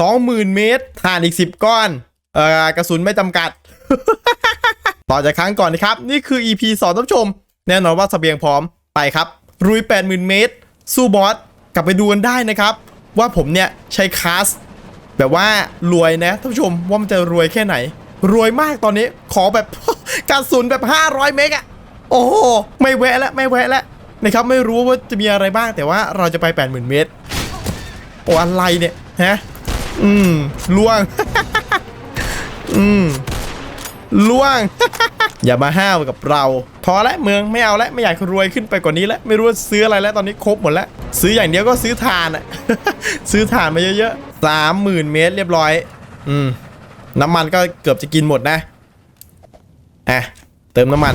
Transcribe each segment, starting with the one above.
สองหมื่นเมตรถ่านอีกสิบก้อน เอ่อกระสุนไม่จำกัด ต่อจากครั้งก่อนนะครับ นี่คือ EP สองท่านชม แน่นอนว่าเสบียงพร้อมไปครับ รุย 80,000 เมตร สู้บอส กลับไปดูกันได้นะครับ ว่าผมเนี่ย ใช้คลาส แบบว่ารวยนะท่านผู้ชมว่ามันจะรวยแค่ไหน รวยมากตอนนี้ขอแบบ กระสุนแบบ 500 เมกอะโอ้โหไม่แวะแล้วไม่แวะแล้วนะครับไม่รู้ว่าจะมีอะไรบ้างแต่ว่าเราจะไป 80,000 เมตรโอ้อะไรเนี่ยฮะ อืมล่วง อืมล่วง อย่ามาห้าวกับเรา พอและเมืองไม่เอาและไม่อยากรวยขึ้นไปกว่านี้แล้วไม่รู้ว่าซื้ออะไรแล้วตอนนี้ครบหมดแล้ว ซื้ออย่างเดียวก็ซื้อถ่านอะซื้อถ่านมาเยอะๆสามหมื่นเมตรเรียบร้อย อืม น้ำมันก็เกือบจะกินหมดนะอะเติมน้ำมัน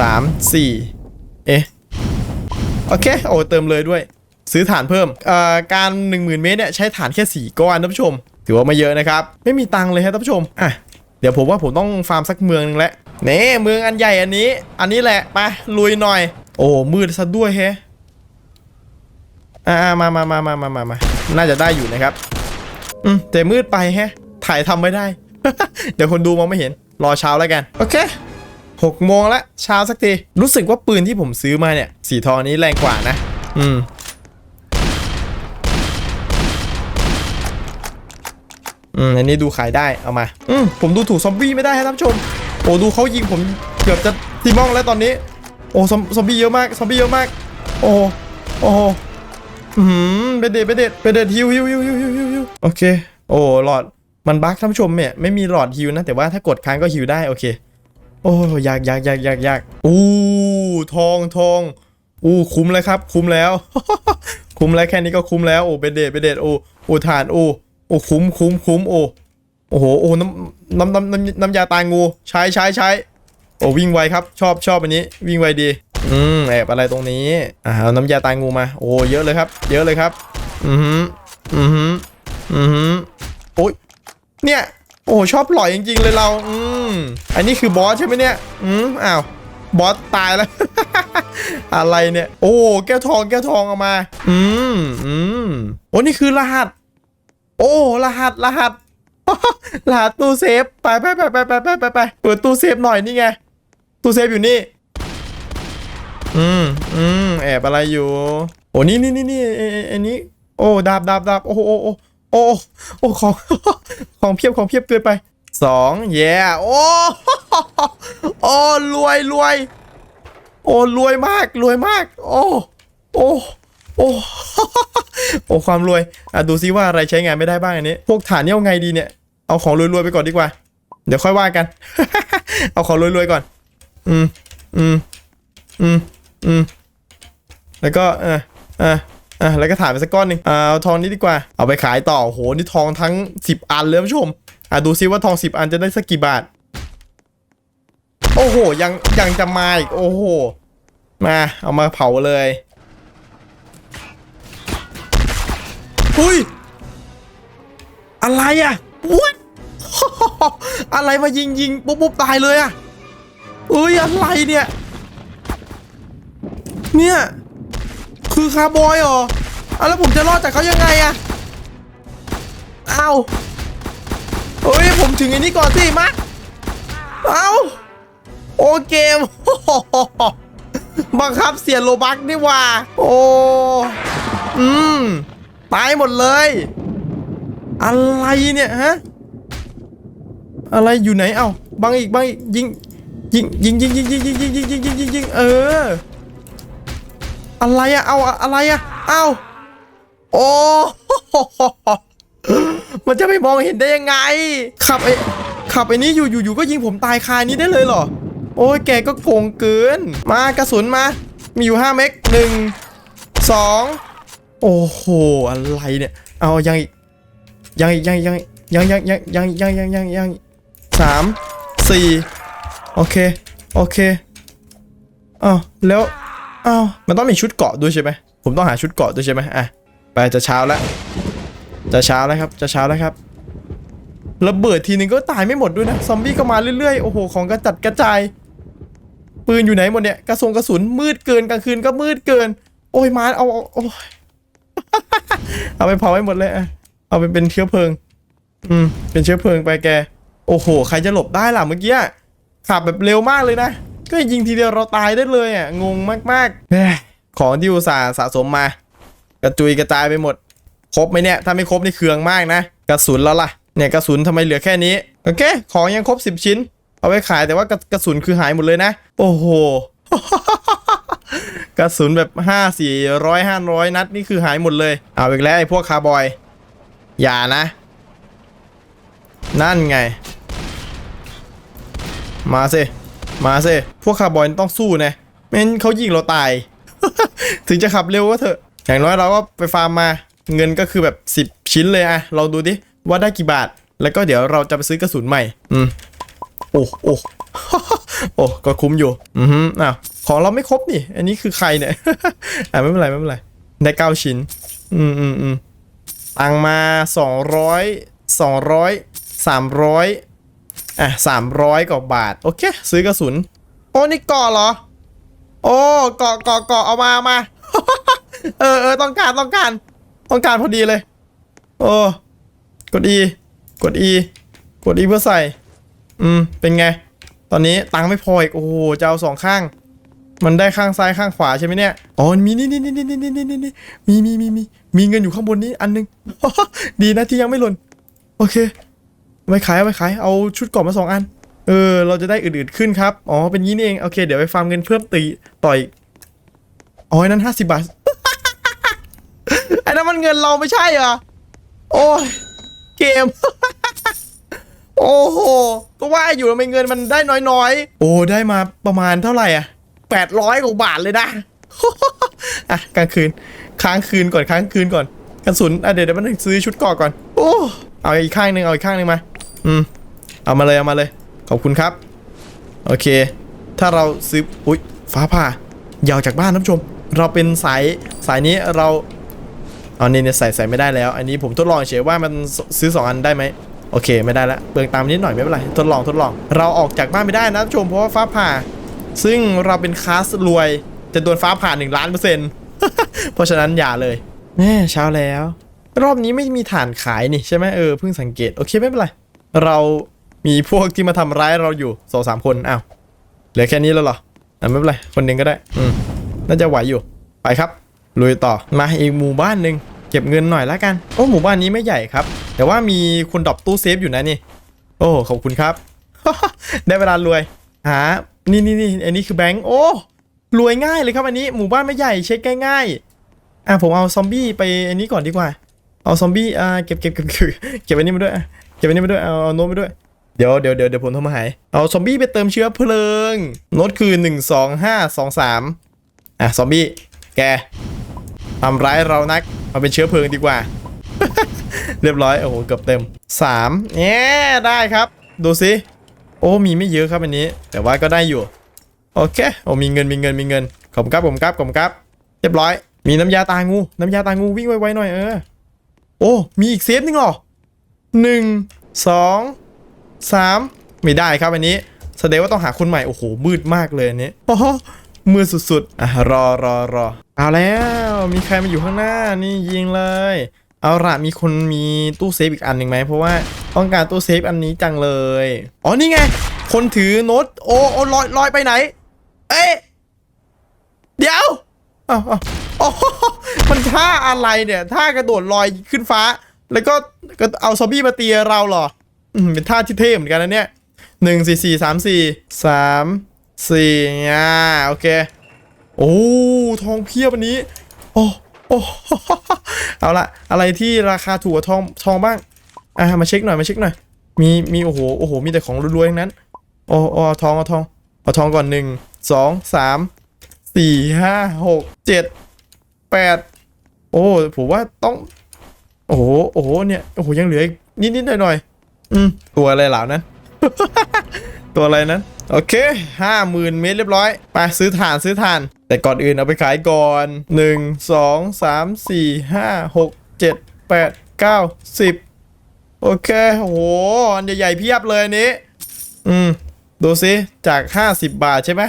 สามสี่เอ๊ะโอเค โอ้เติมเลยด้วย ซื้อฐานเพิ่มเอ่อการ 10,000 เมตรเนี่ยใช้ฐานแค่4ก้อนท่านผู้ชม ถือว่าไม่เยอะนะครับ ไม่มีตังค์เลยครับท่านผู้ชมอะเดี๋ยวผมว่าผมต้องฟาร์มสักเมืองนึงแล้วเน่เมืองอันใหญ่อันนี้ อันนี้แหละไปลุยหน่อย โอ้มืดซะด้วยเฮ้อ่ามามามามามามามาน่าจะได้อยู่นะครับ อืมแต่มืดไปแฮะ ถ่ายทำไม่ได้ เดี๋ยวคนดูมองไม่เห็น รอเช้าแล้วกัน โอเคหกโมงแล้วเช้าสักที รู้สึกว่าปืนที่ผมซื้อมาเนี่ย สีทองนี้แรงกว่านะ อืม อืมอันนี้ดูขายได้เอามาอืมผมดูถูกซอมบี้ไม่ได้ครับท่านผู้ชมโอ้ดูเขายิงผมเกือบจะทีมองแล้วตอนนี้ โอ้ซอมซอมบี้เยอะมากซอมบี้เยอะมาก โอ้โอ้หอืมเบเดตเบเดตเบเดตฮิวฮิวฮิวฮิวฮิวฮิวฮิวโอเค โอ้หลอดมันบั๊กท่านผู้ชมเนี่ยไม่มีหลอดฮิวนะ แต่ว่าถ้ากดค้างก็ฮิวได้โอเคโอ้ยากยากยากยากยากอู้ทองทองอู้คุ้มเลยครับ คุ้มแล้ว คุ้มแล้วแค่นี้ก็คุ้มแล้วโอ้เบเดตเบเดตโอ้โอ้ทานโอ้ โอ้คุ้มคุ้มคุ้มโอ้โอ้โหโอ้น้ำน้ำน้ำน้ำน้ำยาตายงู ใช้ใช้ใช้โอ้วิ่งไวครับชอบชอบอันนี้ วิ่งไวดี อืมแอบอะไรตรงนี้อ่าเอาน้ำยาตายงูมา โอ้เยอะเลยครับ เยอะเลยครับ อือหืออือหืออือหือโอ้ยเนี่ยโอ้ชอบหล่อยจริง ๆ เลยเรา อืมอันนี้คือบอสใช่ไหมเนี่ย อืมอ้าวบอสตายแล้ว อะไรเนี่ย โอ้แก้วทองแก้วทองเอามา อืมอืมโอ้นี่คือรหัส โอ้ รหัส รหัส รหัสตู้เซฟ ไปไปไปไปไปไปไปไปเปิดตู้เซฟหน่อยนี่ไง ตู้เซฟอยู่นี่ อืมอืมแอบอะไรอยู่ โอ้นี่นี่นี่นี่ไอ้ไอ้ไอ้นี้ โอ้ดาบดาบดาบโอ้โหโอ้โอ้โหโอ้ของ ของเพียบของเพียบเกินไปสองแย่โอ้โอ้รวยรวยโอ้รวยมากรวยมาก โอ้โอ้โอ้ โอ้ความรวยอะดูซิว่าอะไรใช้งานไม่ได้บ้างอันนี้ พวกฐานนี่เอาไงดีเนี่ย เอาของรวยๆไปก่อนดีกว่า เดี๋ยวค่อยว่ากัน เอาของรวยๆก่อน อืม อืม อืม อืม แล้วก็เออเออเออแล้วก็ถ่ายไปสักก้อนหนึ่งอ่าเอาทองนี้ดีกว่า เอาไปขายต่อโห นี่ทองทั้ง 10 อันเลยผู้ชม อะดูซิว่าทอง 10 อันจะได้สักกี่บาท โอ้โห ยังยังจะมาอีก โอ้โห มา เอามาเผาเลย หุยอะไรอะวุ้ยอะไรมายิงยิงปุ๊บปุ๊บตายเลยอะเอ้ยอะไรเนี่ย เนี่ย คือคาร์บอยเหรออะแล้วผมจะรอดจากเขายังไงอะอ้าเฮ้ยผมถึงอันนี้ก่อนสิมาเอาโอเกมบังคับเสียโลบักนี่ว่า โอ้ อืม ตายหมดเลย อะไรเนี่ยฮะ อะไรอยู่ไหนเอ้าบังอีกบังอีกยิงยิงยิงยิงยิงยิงยิงยิงยิงยิงยิงยิงยิงเออ อะไรอะเอาอะไรอะเอาโอ้มันจะไม่มองเห็นได้ยังไง ขับไอ้ขับไอ้นี้อยู่อยู่อยู่ก็ยิงผมตายคานี้ได้เลยเหรอ โอ้ยแกก็โกงเกิน มากระสุนมา มีอยู่ 5 เมกหนึ่งสอง โอ้โห อะไรเนี่ย เอายังอีกยังอีกยังยังยังยังยังยังยังยังยังยังสามสี่โอเค โอเคอ้าวแล้วอ้าวมันต้องมีชุดเกาะด้วยใช่ไหมผมต้องหาชุดเกาะด้วยใช่ไหมอะไปจะเช้าแล้วจะเช้าแล้วครับจะเช้าแล้วครับระเบิดทีนึงก็ตายไม่หมดด้วยนะซอมบี้ก็มาเรื่อยๆโอ้โหของกระจัดกระจายปืนอยู่ไหนหมดเนี่ยกระสุนกระสุนมืดเกินกลางคืนก็มืดเกิน โอ้ยมาเอาเอาโอ้ย เอาไปเผาให้หมดเลยอะเอาไปเป็นเชื้อเพลิง อืม เป็นเชื้อเพลิงไปแก โอ้โห ใครจะหลบได้ล่ะเมื่อกี้ขับแบบเร็วมากเลยนะ ก็ยิงทีเดียวเราตายได้เลยอะ งงมากๆเฮ้ยของที่อุตส่าห์สะสมมา กระจุยกระจายไปหมด ครบไหมเนี่ย ถ้าไม่ครบนี่เคืองมากนะ กระสุนแล้วล่ะ เนี่ยกระสุนทำไมเหลือแค่นี้ โอเค ของยังครบ 10 ชิ้น เอาไปขายแต่ว่ากระกระสุนคือหายหมดเลยนะ โอ้โห กระสุนแบบห้าสี่ร้อยห้าร้อยนัดนี่คือหายหมดเลย เอาอีกแล้วไอ้พวกคาร์บอย อย่านะ นั่นไง มาสิมาสิพวกคาร์บอยต้องสู้นะไม่งั้นเขายิงเราตาย ถึงจะขับเร็วก็เถอะ อย่างน้อยเราก็ไปฟาร์มมา เงินก็คือแบบ 10 ชิ้นเลยอะเราดูดิว่าได้กี่บาท แล้วก็เดี๋ยวเราจะไปซื้อกระสุนใหม่ อืม โอ้โอ้ โอ้ก็คุ้มอยู่ อือฮึอ้าวของเราไม่ครบนี่ อันนี้คือใครเนี่ย อ่าไม่เป็นไรไม่เป็นไร ได้เก้าชิ้น อืมอืมอืมตังมาสองร้อยสองร้อยสามร้อยอะสามร้อยกว่าบาท โอเค ซื้อกระสุน โอ้นี่เกาะเหรอ โอ้เกาะเกาะเกาะเอามาเอามา เออเออต้องการต้องการ ต้องการพอดีเลย โอ้กด E กด E กด E เพื่อใส่ อืม เป็นไง ตอนนี้ตังค์ไม่พออีกโอ้โหจะเอาสองข้าง มันได้ข้างซ้ายข้างขวาใช่ไหมเนี่ยอ๋อมีนี่นี่นี่นี่นี่นี่นี่มีมีมีมีมีเงินอยู่ข้างบนนี้อันนึงดีนะที่ยังไม่หล่นโอเคไปขายไปขายเอาชุดกรอบมาสองอัน เออ เราจะได้อื่นๆขึ้นครับอ๋อเป็นยี้นี่เองโอเค เดี๋ยวไปฟาร์มเงินเพิ่มตีต่อยอ๋อนั้นห้าสิบบาทไอ้นั่นมันเงินเราไม่ใช่เหรอโอ้ยเกม โอ้โหก็ว่าอยู่ทำไมเงินมันได้น้อยๆ โอ้ได้มาประมาณเท่าไหร่อะแปดร้อยกว่าบาทเลยนะอะกลางคืนค้างคืนก่อนค้างคืนก่อนกระสุนอะเดี๋ยวเดี๋ยวมันงซื้อชุดเกราะก่อน โอ้เอาอีกข้างหนึ่งเอาอีกข้างหนึ่งมา อืม เอามาเลยเอามาเลย ขอบคุณครับ โอเค ถ้าเราซื้ออุ๊ยฟ้าผ่ายาวจากบ้านท่านผู้ชม เราเป็นสายสายนี้เราเอานี่เนี่ยใส่ใส่ไม่ได้แล้ว อันนี้ผมทดลองเฉยว่ามันซื้อ2อันได้ไหม โอเคไม่ได้ละเปลืองตามนิดหน่อยไม่เป็นไรทดลองทดลอง เราออกจากบ้านไม่ได้นะท่านชมเพราะว่าฟ้าผ่า ซึ่งเราเป็นคลาสรวย จะโดนฟ้าผ่า1ล้านเปอร์เซ็นต์เพราะฉะนั้นอย่าเลยแม่เช้าแล้ว รอบนี้ไม่มีฐานขายนี่ใช่ไหมเออเพิ่งสังเกตโอเคไม่เป็นไรเรามีพวกที่มาทำร้ายเราอยู่สองสามคนอ้าวเหลือแค่นี้แล้วเหรออะไม่เป็นไรคนหนึ่งก็ได้อืมน่าจะไหวอยู่ไปครับลุยต่อมาอีกหมู่บ้านหนึ่งเก็บเงินหน่อยละกันโอ้หมู่บ้านนี้ไม่ใหญ่ครับ แต่ว่ามีคนดรอปตู้เซฟอยู่นะนี่ โอ้ขอบคุณครับ ได้เวลารวยหานี่นี่นี่อันนี้คือแบงค์โอ้รวยง่ายเลยครับอันนี้หมู่บ้านไม่ใหญ่เช็คง่ายๆอะผมเอาซอมบี้ไปอันนี้ก่อนดีกว่า เอาซอมบี้อ่าเก็บเก็บเก็บเก็บเก็บอันนี้มาด้วยเก็บอันนี้มาด้วยเอาเอาโน้ตมาด้วยเดี๋ยวเดี๋ยวเดี๋ยวเดี๋ยวผมโทรมาหายเอาซอมบี้ไปเติมเชื้อเพลิงโน้ตคือหนึ่งสองห้าสองสามอะซอมบี้แกทำร้ายเรานักมาเป็นเชื้อเพลิงดีกว่า เรียบร้อยโอ้โหเกือบเต็มสามแง่ได้ครับ ดูสิโอ้มีไม่เยอะครับอันนี้ แต่ว่าก็ได้อยู่ โอเคโอ้มีเงินมีเงินมีเงินขอบคุณครับขอบครับขอบคุณครับ เรียบร้อย มีน้ำยาตางู น้ำยาตางูวิ่งไวๆหน่อยเออโอ้มีอีกเซฟหนึงเหรอหนึ่งสองสามไม่ได้ครับอันนี้แสดงว่าต้องหาคนใหม่โอ้โหมืดมากเลยอันนี้โอ้มืดสุดๆอะรอรอรอเอาแล้ว มีใครมาอยู่ข้างหน้านี่ยิงเลย เอาละมีคนมีตู้เซฟอีกอันหนึ่งไหมเพราะว่าต้องการตู้เซฟอันนี้จังเลย อ๋อนี่ไง คนถือโน้ตโอ้โอ้ลอยลอยไปไหน เอ๊ะเดี๋ยวอ้าวอ้าวโอ้มันท่าอะไรเนี่ยท่ากระโดดลอยขึ้นฟ้า แล้วก็เอาซอมบี้มาตีเราเหรออืมเป็นท่าที่เท่เหมือนกันนะเนี่ยหนึ่งสี่สี่สามสี่สามสี่อ่าโอเค โอ้ทองเพียบอันนี้ โอ้ โอ้เอาละอะไรที่ราคาถูกกว่าทองทองบ้างอะมาเช็คหน่อยมาเช็คหน่อย มีมีโอ้โหโอ้โหมีแต่ของรวยๆทั้งนั้นโอ้โอ้เอทองเอาทองเอาทองก่อนหนึ่งสองสามสี่ห้าหกเจ็ดแปดโอ้ผมว่าต้อง โอ้โหโอ้โหเนี่ยโอ้โหยังเหลืออีกนิดๆหน่อยๆอืมตัวอะไรเหล่านั้น ตัวอะไรนั้น โอเคห้าหมื่นเมตรเรียบร้อย ไปซื้อถ่านซื้อถ่าน แต่ก่อนอื่นเอาไปขายก่อนหนึ่งสองสามสี่ห้าหกเจ็ดแปดเก้าสิบโอเคโหอันใหญ่ๆเพียบเลยอันนี้ อืม ดูสิจาก 50 บาทใช่ไหม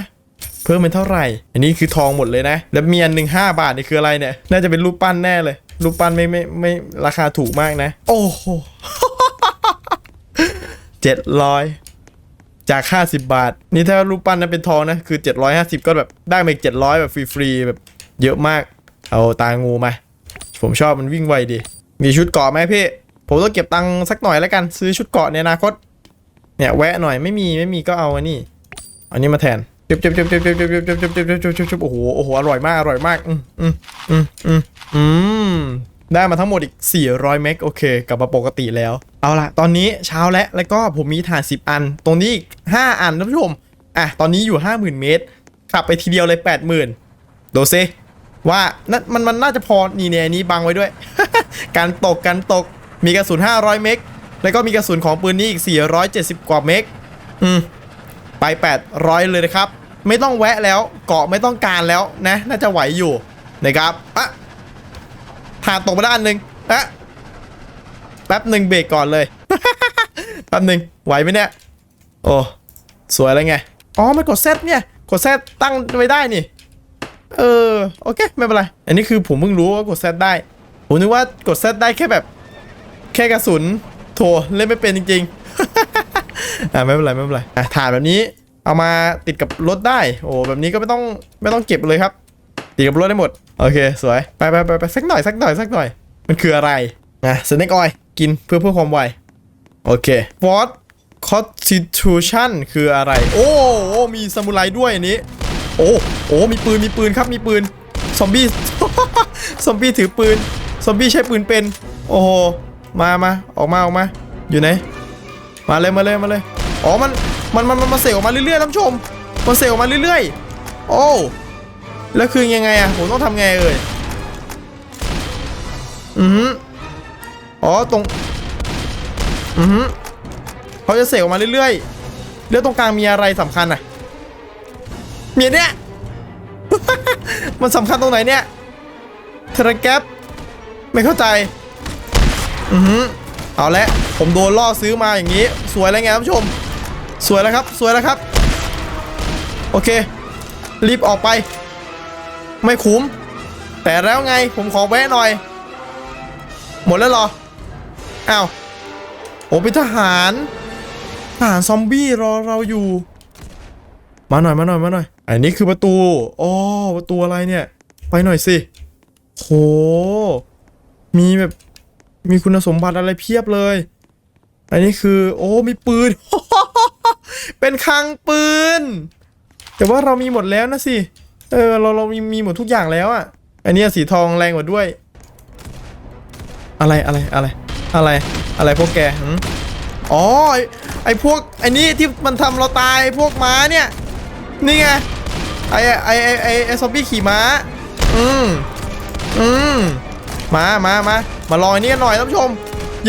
เพิ่มเป็นเท่าไหร่ อันนี้คือทองหมดเลยนะ แล้วมีอันหนึ่งห้าบาทนี่คืออะไรเนี่ย น่าจะเป็นรูปปั้นแน่เลย รูปปั้นไม่ไม่ไม่ราคาถูกมากนะ โอ้โหเจ็ดร้อย จาก 50 บาท นี่ถ้ารูปปั้นนั้นเป็นทองนะ คือ 750 ก็แบบได้มาอีก700 แบบฟรีๆแบบเยอะมาก เอาตางูมา ผมชอบมันวิ่งไวดี มีชุดเกาะไหมพี่ ผมต้องเก็บตังค์สักหน่อยแล้วกัน ซื้อชุดเกาะในอนาคต เนี่ยแวะหน่อยไม่มีไม่มีก็เอาอันนี้ อันนี้มาแทนจุบจุบจุบจุบจุบจุบจุบจุบจุบจุบจุบจุบจุบโอ้โหโอ้โหอร่อยมากอร่อยมากอืมอืมอืมอืมอืมได้มาทั้งหมดอีก 400 เมกโอเค กลับมาปกติแล้ว เอาละตอนนี้เช้าแล้วแล้วก็ผมมีถ่าน 10 อัน ตรงนี้อีก5อันท่านผู้ชมอะตอนนี้อยู่ 50,000 เมตรขับไปทีเดียวเลย 80,000ดูซิว่านั่นมันมันน่าจะพอนี่เนี่ยนี้บังไว้ด้วย การตกการตกมีกระสุน 500 เมกแล้วก็มีกระสุนของปืนนี้อีก 470 กว่าเมกอืมไป 800 เลยนะครับ ไม่ต้องแวะแล้วเกาะไม่ต้องการแล้วนะ น่าจะไหวอยู่นะครับอะถ่านตกไปด้านหนึ่งอะ แป๊บหนึ่งเบรกก่อนเลย แป๊บหนึ่งไหวไหมเนี่ย โอ้ สวยแล้วไง อ๋อ มันกดเซตเนี่ย กดเซตตั้งไว้ได้นี่ เออ โอเค ไม่เป็นไร อันนี้คือผมเพิ่งรู้ว่ากดเซตได้ ผมนึกว่ากดเซตได้แค่แบบ แค่กระสุน โถเล่นไม่เป็นจริงๆ อ่าไม่เป็นไรไม่เป็นไร อะถ่านแบบนี้ เอามาติดกับรถได้ โอ้ แบบนี้ก็ไม่ต้องไม่ต้องเก็บเลยครับ ติดกับรถได้หมด โอเค สวย ไปไปไปไปสักหน่อยสักหน่อยสักหน่อย มันคืออะไรนะสเน็กออย กินเพื่อเพื่อความไว โอเค Ford Constitution คืออะไร โอ้โอ้มีซามูไรด้วยอันนี้ โอ้โอ้มีปืนมีปืนครับมีปืน ซอมบี้ ซอมบี้ถือปืน ซอมบี้ใช้ปืนเป็น โอ้โห มามาออกมาออกมา อยู่ไหน มาเลยมาเลยมาเลย อ๋อ มัน มัน มัน มันมาเสกออกมาเรื่อยๆท่านผู้ชมมันเสกออกมาเรื่อยๆ โอ้ แล้วคือยังไงอะผมต้องทำไงเอ่ย อือหื อ๋อตรง อือหือเขาจะเสกออกมาเรื่อยๆ แล้วตรงกลางมีอะไรสำคัญอะมีเนี้ยมันสำคัญตรงไหนเนี่ยเทระแกปไม่เข้าใจ อือหือเอาละผมโดนล่อซื้อมาอย่างนี้ สวยแล้วไงท่านผู้ชม สวยแล้วครับ สวยแล้วครับ โอเค รีบออกไป ไม่คุ้ม แต่แล้วไงผมขอแวะหน่อย หมดแล้วหรอ อ้าวโอ้เป็นทหารทหารซอมบี้รอเราอยู่ มาหน่อยมาหน่อยมาหน่อยอันนี้คือประตูอ๋อประตูอะไรเนี่ย ไปหน่อยสิโหมีแบบมีคุณสมบัติอะไรเพียบเลย อันนี้คือ โอ้มีปืน เป็นคลังปืน แต่ว่าเรามีหมดแล้วนะสิเออเราเรามีมีหมดทุกอย่างแล้วอะอันนี้สีทองแรงกว่าด้วย อะไรอะไรอะไร อะไรอะไรพวกแกหืมอ๋อไอ้ไอพวกไอนี่ที่มันทำเราตายพวกม้าเนี่ยนี่ไงไอไอไอไอไอซอมบี้ขี่ม้า อืมอืมมามามามาลองอันนี้กันหน่อยท่านผู้ชม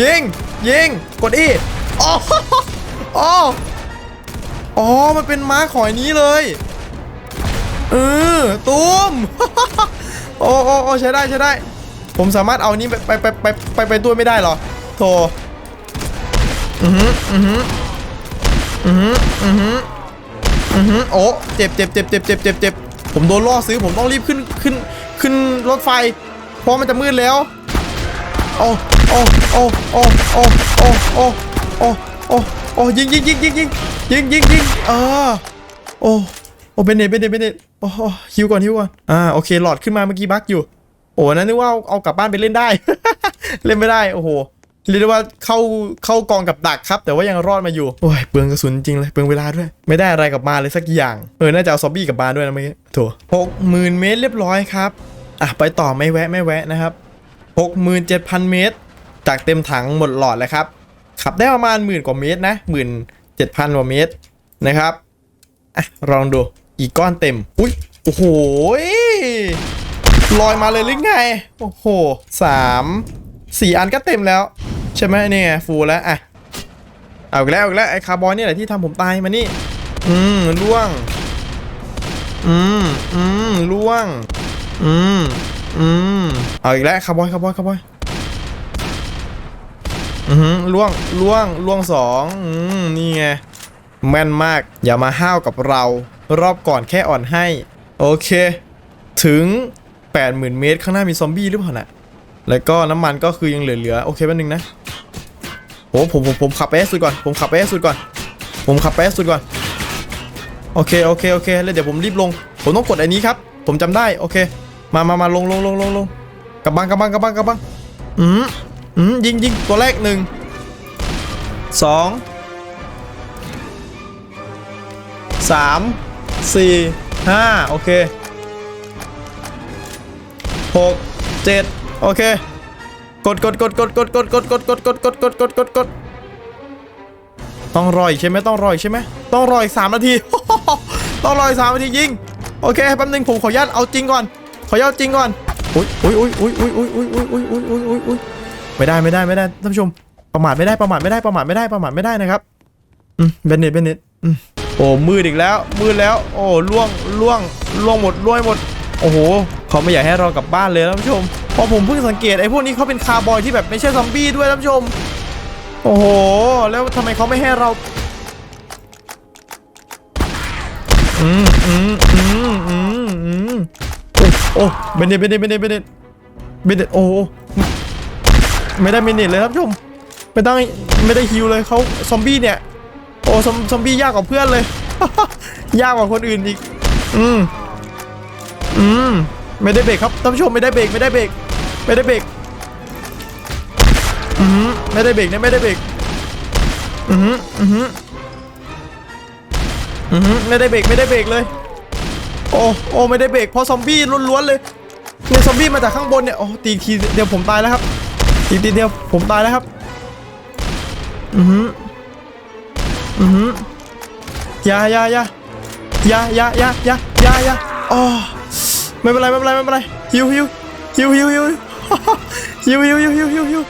ยิงยิงกดอีอ๋ออ๋ออ๋อมันเป็นม้าของอันนี้เลยเออตูมโอ้โอ้โอ้ใช้ได้ใช้ได้ ผมสามารถเอานี้ไปไปไปไปไปไปตัวไม่ได้เหรอโธ่อือหืออือหืออือหืออือหืออือหือโอ้เจ็บเจ็บเจ็บเจ็บเจ็บเจ็บเจ็บผมโดนล่อซื้อผมต้องรีบขึ้นขึ้นขึ้นรถไฟ เพราะมันจะมืดแล้ว โอ้โอ้โอ้โอ้โอ้โอ้โอ้โอ้โอ้โอ้ยิงยิงยิงยิงยิงยิงยิงยิงเออโอ้โอ้เบนเนตเบนเนตเบนเนตโอ้ฮิวก่อนฮิวก่อนอ่าโอเคหลอดขึ้นมาเมื่อกี้บั๊กอยู่ โอ้นั่นนึกว่าเอากลับบ้านไปเล่นได้ เล่นไม่ได้ โอ้โหเรียกได้ว่าเข้าเข้ากองกับดักครับ แต่ว่ายังรอดมาอยู่โอ้ยเปลืองกระสุนจริงเลยเปลืองเวลาด้วย ไม่ได้อะไรกลับมาเลยสักอย่างเออน่าจะเอาซอมบี้กลับมาด้วยนะเมื่อกี้โถหกหมื่นเมตรเรียบร้อยครับอะไปต่อไม่แวะไม่แวะนะครับ67,000เมตร จากเต็มถังหมดหลอดแล้วครับขับได้ประมาณหมื่นกว่าเมตรนะหมื่นเจ็ดพันกว่าเมตรนะครับอะลองดูอีกก้อนเต็มอุ้ยโอ้โห ลอยมาเลยหรือไง โอ้โหสามสี่อันก็เต็มแล้ว ใช่ไหมเนี่ยฟูลแล้วอะเอาอีกแล้วเอาอีกแล้วไอ้คาร์บอนนี่แหละที่ทำผมตายมานี่ อืมล่วง อืมอืมล่วง อืมอืมเอาอีกแล้วคาร์บอยคาร์บอยคาร์บอยอือหือล่วงล่วงล่วงสองอืมนี่ไงแม่นมากอย่ามาห้าวกับเรา รอบก่อนแค่อ่อนให้ โอเค ถึง 80,000 เมตร ข้างหน้ามีซอมบี้หรือเปล่าน่ะแล้วก็น้ำมันก็คือยังเหลือๆโอเคแป๊บนึงนะโอ้ผมผมผมขับไปให้สุดก่อน ผมขับไปให้สุดก่อน ผมขับไปให้สุดก่อน โอเคโอเคโอเคแล้วเดี๋ยวผมรีบลง ผมต้องกดอันนี้ครับ ผมจำได้โอเค มามามาลงลงลงลงลงกระบังกระบังกระบังกระบังอืมอืมยิงยิงตัวแรกหนึ่งสองสามสี่ห้าโอเค หกเจ็ดโอเค กดกดกดกดกดกดกดกดกดกดกดกดกดกดกดต้องรออีกใช่ไหมต้องรออีกใช่ไหมต้องรออีกสามนาที ต้องรออีกสามนาทียิง โอเคแป๊บนึงผมขออนุญาตเอาจริงก่อน ขออนุญาตจริงก่อนอุ้ยอุ้ยอุ้ยอุ้ยอุ้ยอุ้ยอุ้ยอุ้ยอุ้ยอุ้ยอุ้ยอุ้ยอุ้ยไม่ได้ไม่ได้ไม่ได้ท่านผู้ชมประมาทไม่ได้ประมาทไม่ได้ประมาทไม่ได้ประมาทไม่ได้นะครับอืมเบนเน็ตเบนเน็ตอืมโอ้มืดอีกแล้วมืดแล้ว โอ้ล่วงล่วงล่วงหมดล่วงหมด โอ้โหเขาไม่อยากให้เรากลับบ้านเลยท่านผู้ชมพราะผมเพิ่งสังเกตไอ้พวกนี้เขาเป็นคาร์บอยที่แบบไม่ใช่ซอมบี้ด้วยท่านผู้ชม โอ้โห แล้วทำไมเขาไม่ให้เราอืมอืมอืมอืมอืมโอ้โอ้เบนเดตเบนเดตเบนเดตเบนเดตเบนเดตโอ้โหไม่ได้เบนเดตเลยท่านผู้ชมไม่ต้องไม่ได้ฮิวเลยเขาซอมบี้เนี่ยโอ้ซอมซอมบี้ยากกว่าเพื่อนเลย ยากกว่าคนอื่นอีก อืม อืมไม่ได้เบรกครับท่านผู้ชมไม่ได้เบรกไม่ได้เบรกไม่ได้เบรกอืมไม่ได้เบรกนะไม่ได้เบรกอืมอืมอืมไม่ได้เบรกไม่ได้เบรกเลย โอ้โอ้ไม่ได้เบรกเพราะซอมบี้ล้วนๆเลยเนี่ยซอมบี้มาจากข้างบนเนี่ยโอ้ตีทีเดียวผมตายแล้วครับตีทีเดียวผมตายแล้วครับอืมอืมอยาอยาอยาอยาอยาอยาอยาอยายาอ๋อ ไม่เป็นไรไม่เป็นไรไม่เป็นไรฮิวฮิวฮิวฮิวฮิวฮิวฮิวฮิวฮิวฮิวฮิว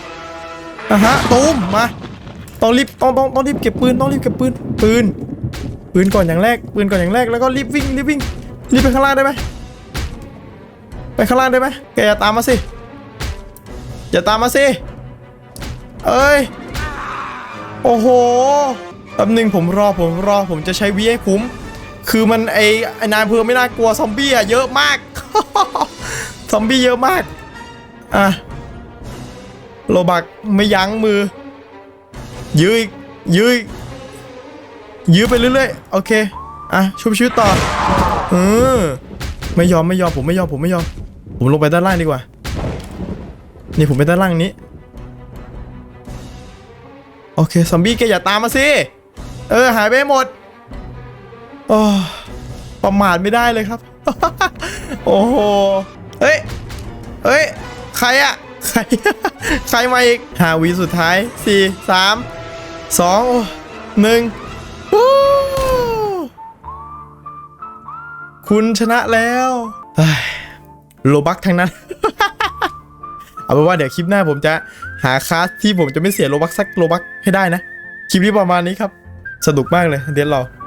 อะฮะตูมมาต้องรีบต้องต้องต้องรีบเก็บปืนต้องรีบเก็บปืนปืนปืนก่อนอย่างแรกปืนก่อนอย่างแรกแล้วก็รีบวิ่งรีบวิ่งรีบไปข้างล่างได้ไหมไปข้างล่างได้ไหมแกอย่าตามมาสิอย่าตามมาสิเอ้ยโอ้โหแป๊บนึงผมรอผมรอผมจะใช้วีให้คุ้ม คือมันไอไอนายอำเภอไม่น่ากลัวซอมบี้อะเยอะมาก ซอมบี้เยอะมาก อะ โลบักไม่ยั้งมือ ยื้ออีกยื้ออีกยื้อไปเรื่อยๆ โอเค อะชุบชีวิตต่อเออไม่ยอมไม่ยอมผมไม่ยอมผมไม่ยอม ผมลงไปด้านล่างดีกว่า นี่ผมไปด้านล่างนี้ โอเคซอมบี้แกอย่าตามมาสิ เออหายไปหมด โอ้ประมาทไม่ได้เลยครับ โอ้โห เฮ้ย เฮ้ย ใครอะใคร ใครมาอีกหาวิสุดท้ายสี่สามสองหนึ่งวู้คุณชนะแล้วโลบักทั้งนั้น เอาเป็นว่าเดี๋ยวคลิปหน้าผมจะหาคลาสที่ผมจะไม่เสียโลบักสักโลบักให้ได้นะ คลิปนี้ประมาณนี้ครับ สนุกมากเลยเดี๋ยวเรา